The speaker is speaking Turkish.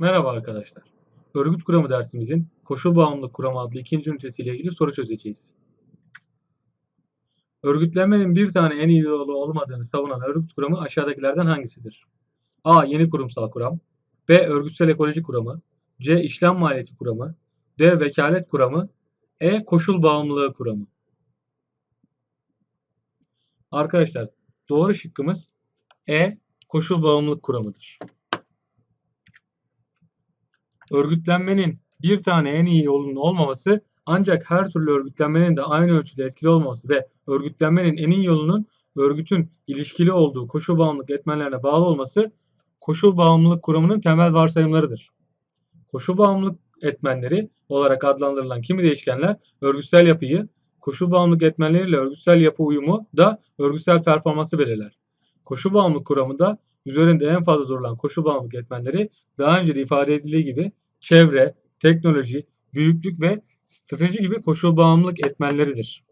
Merhaba arkadaşlar. Örgüt kuramı dersimizin koşul bağımlılık kuramı adlı ikinci ünitesiyle ilgili soru çözeceğiz. Örgütlenmenin bir tane en iyi yolu olmadığını savunan örgüt kuramı aşağıdakilerden hangisidir? A. Yeni kurumsal kuram B. Örgütsel ekoloji kuramı C. İşlem maliyeti kuramı D. Vekalet kuramı E. Koşul bağımlılığı kuramı Arkadaşlar doğru şıkkımız E. Koşul bağımlılık kuramıdır. Örgütlenmenin bir tane en iyi yolunun olmaması ancak her türlü örgütlenmenin de aynı ölçüde etkili olması ve örgütlenmenin en iyi yolunun örgütün ilişkili olduğu koşul bağımlılık etmenlerine bağlı olması koşul bağımlılık kuramının temel varsayımlarıdır. Koşul bağımlılık etmenleri olarak adlandırılan kimi değişkenler örgütsel yapıyı, koşul bağımlılık etmenleriyle örgütsel yapı uyumu da örgütsel performansı belirler. Koşul bağımlılık kuramında üzerinde en fazla durulan koşul bağımlılık etmenleri daha önce de ifade edildiği gibi çevre, teknoloji, büyüklük ve strateji gibi koşul bağımlılık etmenleridir.